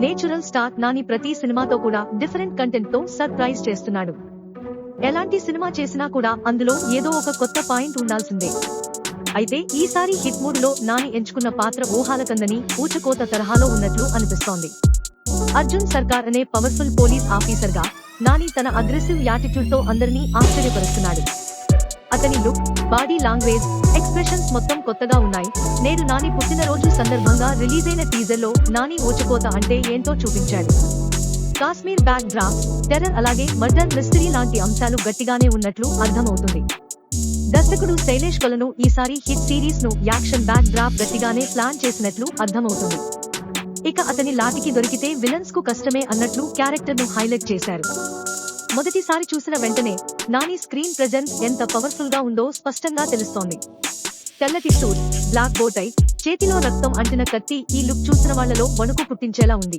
Natural star Nani ప్రతి సినిమాతో కూడా డిఫరెంట్ కంటెంట్తో సర్ప్రైజ్ చేస్తున్నాడు. ఎలాంటి సినిమా చేసినా కూడా అందులో ఏదో ఒక కొత్త పాయింట్ ఉండాల్సిందే. అయితే ఈసారి హిట్ మూడ్లో నాని ఎంచుకున్న పాత్ర ఊహాలకందని ఊచకోత తరహాలో ఉన్నట్లు అనిపిస్తోంది. అర్జున్ సర్కార్ అనే పవర్ఫుల్ పోలీస్ ఆఫీసర్గా నాని తన అగ్రెసివ్ యాటిట్యూడ్తో అందరినీ ఆశ్చర్యపరుస్తున్నాడు. అతని లుక్ బాడీ లాంగ్వేజ్ ఎక్స్ప్రెషన్స్ మొత్తం కొత్తగా ఉన్నాయి. నేడు నాని పుట్టినరోజు సందర్భంగా రిలీజ్ అయిన టీజర్లో నాని ఓచుకోత అంటే ఏంటో చూపించాడు. కాశ్మీర్ బ్యాక్ డ్రాప్ టెర్రర్ అలాగే మర్డర్ మిస్టరీ లాంటి అంశాలు గట్టిగానే ఉన్నట్లు అర్థమవుతుంది. దర్శకుడు శైలేష్ కొలను ఈసారి హిట్ సిరీస్ను యాక్షన్ బ్యాక్ డ్రాప్ గట్టిగానే ప్లాన్ చేసినట్లు అర్థమవుతుంది. ఇక అతని లాటికి దొరికితే విలన్స్కు కష్టమే అన్నట్లు క్యారెక్టర్ను హైలైట్ చేశారు. మొదటిసారి చూసిన వెంటనే నాని స్క్రీన్ ప్రెజెన్స్ ఎంత పవర్ఫుల్గా ఉందో స్పష్టంగా తెలుస్తోంది. తెల్లటి సూట్ బ్లాక్ బోటై చేతిలో రక్తం అంటిన కత్తి ఈ లుక్ చూసిన వాళ్ళలో వణుకు పుట్టించేలా ఉంది.